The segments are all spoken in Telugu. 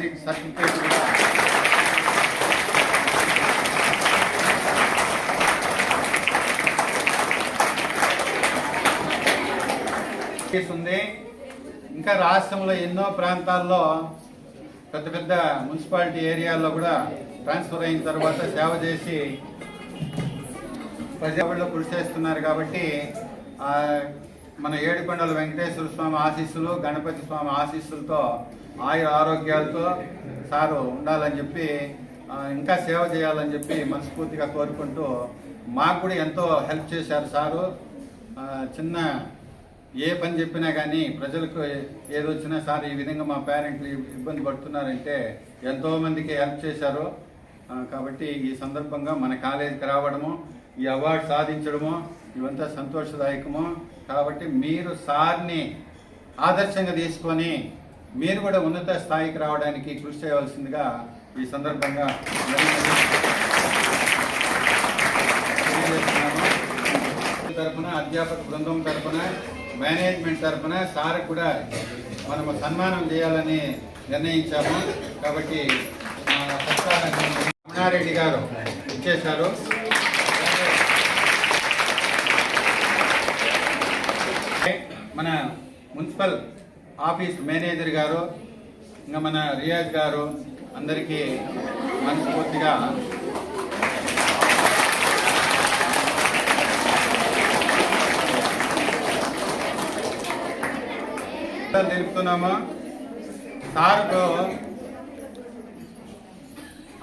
మెరిట్ సర్టిఫికేట్ ఉంది ఇంకా రాష్ట్రంలో ఎన్నో ప్రాంతాల్లో పెద్ద పెద్ద మున్సిపాలిటీ ఏరియాల్లో కూడా ట్రాన్స్ఫర్ అయిన తర్వాత సేవ చేసి ప్రజాబడిలో కృషి చేస్తున్నారు కాబట్టి మన ఏడుకొండల వెంకటేశ్వర స్వామి ఆశీస్సులు గణపతి స్వామి ఆశీస్సులతో ఆయు ఆరోగ్యాలతో సారు ఉండాలని చెప్పి ఇంకా సేవ చేయాలని చెప్పి మనస్ఫూర్తిగా కోరుకుంటూ మాకు కూడా ఎంతో హెల్ప్ చేశారు సారు. చిన్న ఏ పని చెప్పినా కానీ ప్రజలకు ఏది వచ్చినా సార్ ఈ విధంగా మా పేరెంట్లు ఇబ్బంది పడుతున్నారంటే ఎంతోమందికి హెల్ప్ చేశారు. కాబట్టి ఈ సందర్భంగా మన కాలేజీకి రావడము ఈ అవార్డు సాధించడము ఇవంతా సంతోషదాయకము. కాబట్టి మీరు సార్ని ఆదర్శంగా తీసుకొని మీరు కూడా ఉన్నత స్థాయికి రావడానికి కృషి చేయవలసిందిగా ఈ సందర్భంగా తరఫున తరపున అధ్యాపక బృందం తరపున మేనేజ్మెంట్ తరపున సార్ కూడా మనము సన్మానం చేయాలని నిర్ణయించాము. కాబట్టి మా రమణారెడ్డి గారు ఇచ్చేశారు. మన మున్సిపల్ ఆఫీస్ మేనేజర్ గారు ఇంకా మన రియాజ్ గారు అందరికీ మనస్ఫూర్తిగా తెలుపుతున్నాము. సార్కు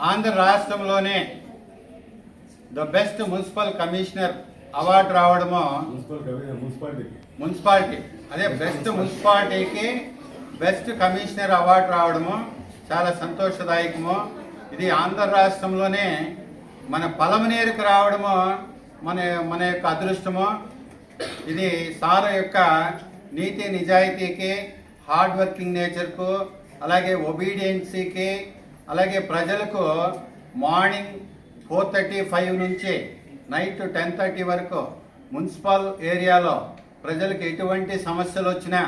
ఆంధ్ర రాష్ట్రంలోనే the best municipal commissioner award రావడము మున్సిపాలిటీ అదే బెస్ట్ మున్సిపాలిటీకి బెస్ట్ కమిషనర్ అవార్డు రావడము చాలా సంతోషదాయకము. ఇది ఆంధ్ర రాష్ట్రంలోనే మన పలమనేరుకు రావడము మన మన యొక్క అదృష్టము. ఇది సార్ యొక్క నీతి నిజాయితీకి హార్డ్ వర్కింగ్ నేచర్కు అలాగే ఒబీడియన్సీకి అలాగే ప్రజలకు మార్నింగ్ ఫోర్ థర్టీ ఫైవ్ నుంచి నైట్ టెన్ థర్టీ వరకు మున్సిపల్ ఏరియాలో ప్రజలకు ఎటువంటి సమస్యలు వచ్చినా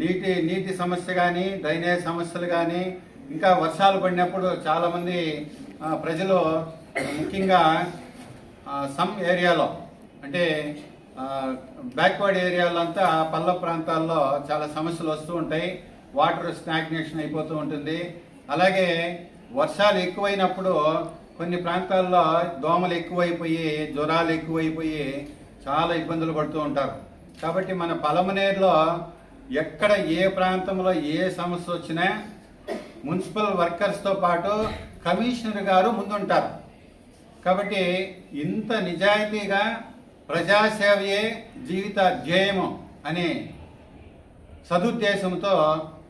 నీటి నీటి సమస్య కానీ డ్రైనేజ్ సమస్యలు కానీ ఇంకా వర్షాలు పడినప్పుడు చాలామంది ప్రజలు ముఖ్యంగా సమ్ ఏరియాలో అంటే బ్యాక్వర్డ్ ఏరియాలో అంతా పల్ల ప్రాంతాల్లో చాలా సమస్యలు వస్తూ ఉంటాయి. వాటర్ స్టాగ్నేషన్ అయిపోతూ ఉంటుంది. అలాగే వర్షాలు ఎక్కువైనప్పుడు కొన్ని ప్రాంతాల్లో దోమలు ఎక్కువైపోయి జ్వరాలు ఎక్కువైపోయి చాలా ఇబ్బందులు పడుతూ ఉంటారు. కాబట్టి మన పలమనేరులో ఎక్కడ ఏ ప్రాంతంలో ఏ సమస్య వచ్చినా మున్సిపల్ వర్కర్స్తో పాటు కమిషనర్ గారు ముందుంటారు. కాబట్టి ఇంత నిజాయితీగా ప్రజాసేవయే జీవిత ధ్యేయము అనే సదుద్దేశంతో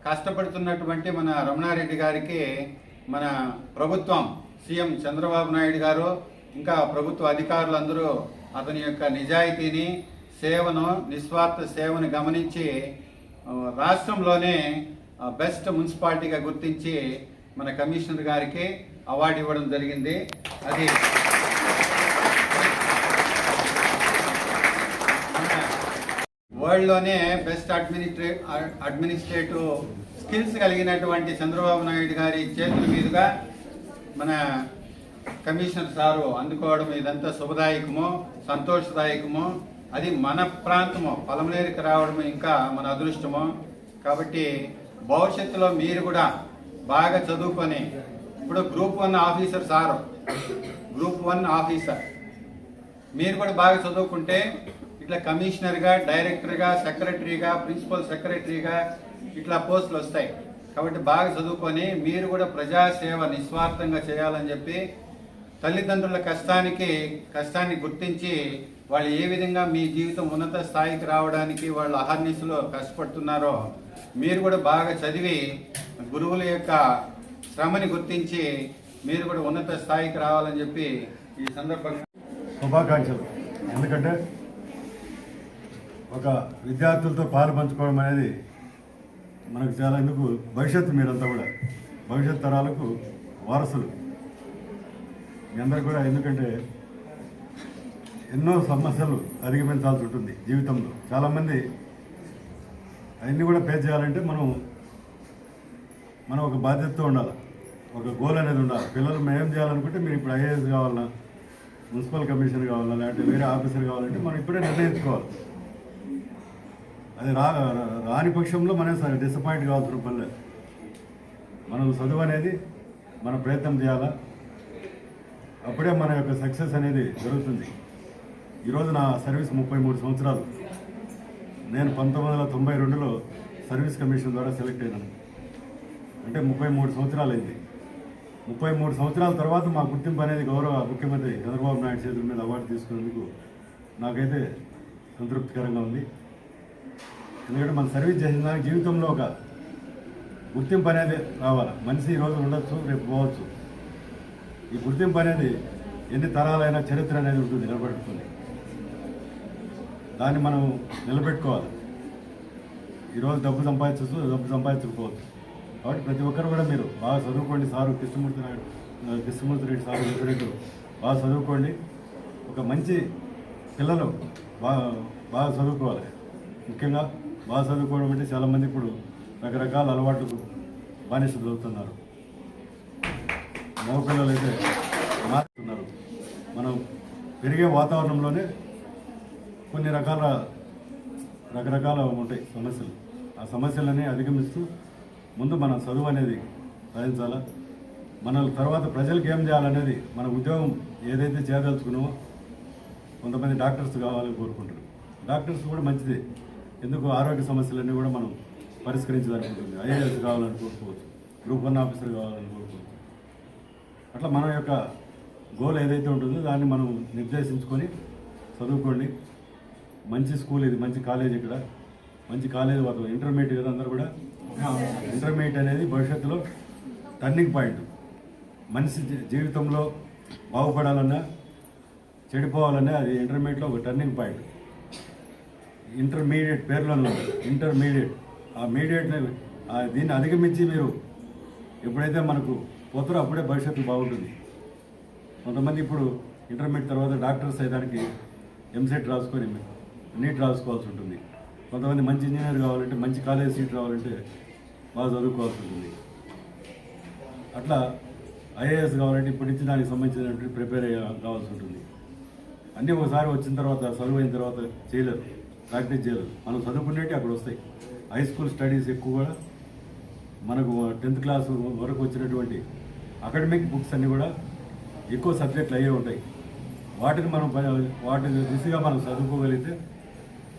కష్టపడుతున్నటువంటి మన రమణారెడ్డి గారికి మన ప్రభుత్వం సీఎం చంద్రబాబు నాయుడు గారు ఇంకా ప్రభుత్వ అధికారులందరూ అతని యొక్క నిజాయితీని సేవను నిస్వార్థ సేవను గమనించి రాష్ట్రంలోనే బెస్ట్ మున్సిపాలిటీగా గుర్తించి మన కమిషనర్ గారికి అవార్డు ఇవ్వడం జరిగింది. అది వరల్డ్లోనే బెస్ట్ అడ్మినిస్ట్రే అడ్మినిస్ట్రేటివ్ స్కిల్స్ కలిగినటువంటి చంద్రబాబు నాయుడు గారి చేతుల మీదుగా మన కమిషనర్ సారు అందుకోవడం ఇదంతా శుభదాయకము సంతోషదాయకము అది మన ప్రాంతము పలమనేరుకి రావడం ఇంకా మన అదృష్టము. కాబట్టి భవిష్యత్తులో మీరు కూడా బాగా చదువుకొని ఇప్పుడు group one officer sir group one officer మీరు కూడా బాగా చదువుకుంటే ఇట్లా కమిషనర్గా డైరెక్టర్గా సెక్రటరీగా ప్రిన్సిపల్ సెక్రటరీగా ఇట్లా పోస్టులు వస్తాయి. కాబట్టి బాగా చదువుకొని మీరు కూడా ప్రజాసేవ నిస్వార్థంగా చేయాలని చెప్పి తల్లిదండ్రుల కష్టానికి కష్టాన్ని గుర్తించి వాళ్ళు ఏ విధంగా మీ జీవితం ఉన్నత స్థాయికి రావడానికి వాళ్ళు అహర్నిశలో కష్టపడుతున్నారో మీరు కూడా బాగా చదివి గురువుల యొక్క శ్రమని గుర్తించి మీరు కూడా ఉన్నత స్థాయికి రావాలని చెప్పి ఈ సందర్భంగా శుభాకాంక్షలు. ఎందుకంటే ఒక విద్యార్థులతో పాలు పంచుకోవడం అనేది మనకు చాలా ఎందుకు? భవిష్యత్తు మీరంతా కూడా. భవిష్యత్ తరాలకు వారసులు. మీ అందరు కూడా ఎందుకంటే ఎన్నో సమస్యలు అధిగమించాల్సి ఉంటుంది జీవితంలో. చాలామంది అవన్నీ కూడా పే చేయాలంటే మనం మనం ఒక బాధ్యతతో ఉండాలి. ఒక గోల్ అనేది ఉండాలి. పిల్లలు మేము చేయాలనుకుంటే మీరు ఇప్పుడు ఐఏఎస్ కావాలన్నా మున్సిపల్ కమిషనర్ కావాలన్నా లేకపోతే వేరే ఆఫీసర్ కావాలంటే మనం ఇప్పుడే నిర్ణయించుకోవాలి. అది రా రాని పక్షంలో మనం డిసప్పాయింట్ కావాల్సిన పని లేదు. మనం చదువు అనేది మన ప్రయత్నం చేయాలా? అప్పుడే మన యొక్క సక్సెస్ అనేది జరుగుతుంది. ఈరోజు నా సర్వీస్ ముప్పై మూడు సంవత్సరాలు. నేను పంతొమ్మిది వందల తొంభై రెండులో సర్వీస్ కమిషన్ ద్వారా సెలెక్ట్ అయినాను. అంటే ముప్పై మూడు సంవత్సరాలు అయింది. ముప్పై మూడు సంవత్సరాల తర్వాత మా గుర్తింపు అనేది గౌరవ ముఖ్యమంత్రి చంద్రబాబు నాయుడు చేతుల మీద అవార్డు తీసుకునేందుకు నాకైతే సంతృప్తికరంగా ఉంది. ఎందుకంటే మన సర్వీస్ చేసిన దానికి జీవితంలో ఒక గుర్తింపు అనేది రావాలి. మనిషి ఈరోజు ఉండొచ్చు రేపు పోవచ్చు. ఈ గుర్తింపు అనేది ఎన్ని తరాలైన చరిత్ర అనేది ఉంటుంది నిలబెట్టుకుంది దాన్ని మనం నిలబెట్టుకోవాలి. ఈరోజు డబ్బు సంపాదించవచ్చు డబ్బు సంపాదించకపోవచ్చు. కాబట్టి ప్రతి ఒక్కరు కూడా మీరు బాగా చదువుకోండి సారు కృష్ణమూర్తి నాయుడు కృష్ణమూర్తి రెడ్డి సారు చెప్పినట్టు బాగా చదువుకోండి. ఒక మంచి పిల్లలు బాగా బాగా చదువుకోవాలి. ముఖ్యంగా బాగా చదువుకోవడం అంటే చాలామంది ఇప్పుడు రకరకాల అలవాట్లకు బానిసలు అవుతున్నారు. మగపిల్లలు అయితే మారుతున్నారు. మనం పెరిగే వాతావరణంలోనే కొన్ని రకాల రకరకాల ఉంటాయి సమస్యలు. ఆ సమస్యలని అధిగమిస్తూ ముందు మనం చదువు అనేది సాధించాలా? మన తర్వాత ప్రజలకు ఏం చేయాలనేది మన ఉద్యోగం ఏదైతే చేయదలుచుకున్నామో కొంతమంది డాక్టర్స్ కావాలని కోరుకుంటారు. డాక్టర్స్ కూడా మంచిదే. ఎందుకు ఆరోగ్య సమస్యలన్నీ కూడా మనం పరిష్కరించాలనుకుంటుంది ఐఏఎస్ కావాలని కోరుకోవచ్చు. గ్రూప్ వన్ ఆఫీసర్ కావాలని కోరుకోవచ్చు. అట్లా మన యొక్క గోల్ ఏదైతే ఉంటుందో దాన్ని మనం నిర్దేశించుకొని చదువుకోండి. మంచి స్కూల్ ఇది మంచి కాలేజ్ ఇక్కడ. మంచి కాలేజ్ వాతావరణం ఇంటర్మీడియట్ కదా అందరూ కూడా? ఇంటర్మీడియట్ అనేది భవిష్యత్తులో టర్నింగ్ పాయింట్. మనిషి జీ- జీవితంలో బాగుపడాలన్నా చెడిపోవాలన్నా అది ఇంటర్మీడియట్లో ఒక టర్నింగ్ పాయింట్. ఇంటర్మీడియట్ పేర్లలో ఇంటర్మీడియట్. ఆ మీడియట్ని దీన్ని అధిగమించి మీరు ఎప్పుడైతే మనకు పోతారో అప్పుడే భవిష్యత్తు బాగుంటుంది. కొంతమంది ఇప్పుడు ఇంటర్మీడియట్ తర్వాత డాక్టర్స్ అయ్యడానికి ఎంసెట్ రాసుకొని నీట్ రాసుకోవాల్సి ఉంటుంది. కొంతమంది మంచి ఇంజనీర్ కావాలంటే మంచి కాలేజ్ సీట్ రావాలంటే బాగా చదువుకోవాల్సి ఉంటుంది. అట్లా ఐఏఎస్ కావాలంటే ఇప్పటి నుంచి దానికి సంబంధించినటువంటి ప్రిపేర్ అయ్యే కావాల్సి ఉంటుంది. అన్నీ ఒకసారి వచ్చిన తర్వాత చదువు అయిన తర్వాత చేయలేరు. ప్రాక్టీస్ చేయాలి మనం చదువుకునేవి అక్కడ వస్తాయి. హై స్కూల్ స్టడీస్ ఎక్కువగా మనకు టెన్త్ క్లాస్ వరకు వచ్చినటువంటి అకాడమిక్ బుక్స్ అన్నీ కూడా ఎక్కువ సబ్జెక్టులు అయ్యే ఉంటాయి. వాటిని మనం వాటిని దిశగా మనం చదువుకోగలిగితే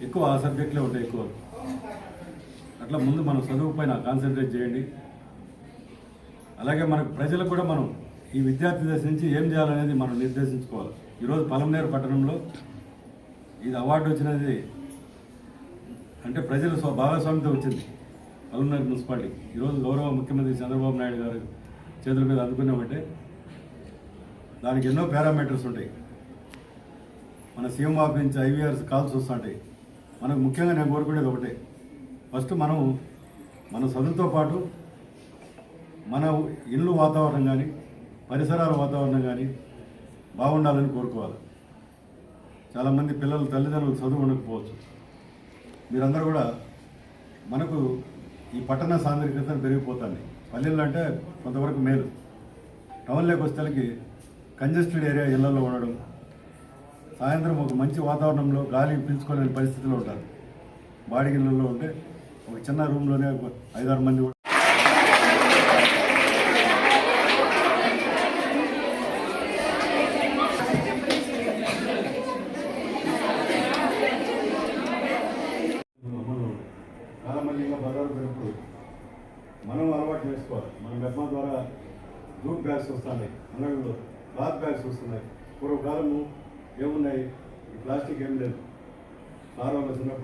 ఎక్కువ ఆ సబ్జెక్టులే ఉంటాయి ఎక్కువ. అట్లా ముందు మనం చదువు పైన కాన్సన్ట్రేట్ చేయండి. అలాగే మనకు ప్రజలకు కూడా మనం ఈ విద్యార్థి దశ నుంచి ఏం చేయాలనేది మనం నిర్దేశించుకోవాలి. ఈరోజు పలమనేరు పట్టణంలో ఇది అవార్డు వచ్చినది అంటే ప్రజల స్వ భాగస్వామ్యత వచ్చింది. పలమనేరు మున్సిపాలిటీ. ఈరోజు గౌరవ ముఖ్యమంత్రి చంద్రబాబు నాయుడు గారు చేతుల మీద అందుకున్నామంటే దానికి ఎన్నో పారామీటర్స్ ఉంటాయి. మన సీఎం ఆఫీస్ నుంచి ఐవీఆర్స్ కాల్స్ వస్తుంటాయి. మనకు ముఖ్యంగా నేను కోరుకునేది ఒకటే. ఫస్ట్ మనం మన చదువుతో పాటు మన ఇల్లు వాతావరణం కానీ పరిసరాల వాతావరణం కానీ బాగుండాలని కోరుకోవాలి. చాలామంది పిల్లలు తల్లిదండ్రులు చదువు ఉండకపోవచ్చు మీరందరూ కూడా మనకు ఈ పట్టణ సాంద్రికత పెరిగిపోతుంది. పల్లెల్లో అంటే కొంతవరకు మేలు. టౌన్లోకి వస్తేకి కంజెస్టెడ్ ఏరియా ఇళ్ళలో ఉండడం సాయంత్రం ఒక మంచి వాతావరణంలో గాలి పీల్చుకోలేని పరిస్థితిలో ఉంటారు. బాడిగిళ్ళల్లో ఉంటే ఒక చిన్న రూమ్లోనే ఒక ఐదారు మంది బ్యాగ్స్ వస్తున్నాయి మనకు క్లాత్ బ్యాగ్స్ వస్తున్నాయి. పూర్వకాలము ఏమున్నాయి? ప్లాస్టిక్ ఏం లేదు. సార్ చిన్నప్పుడు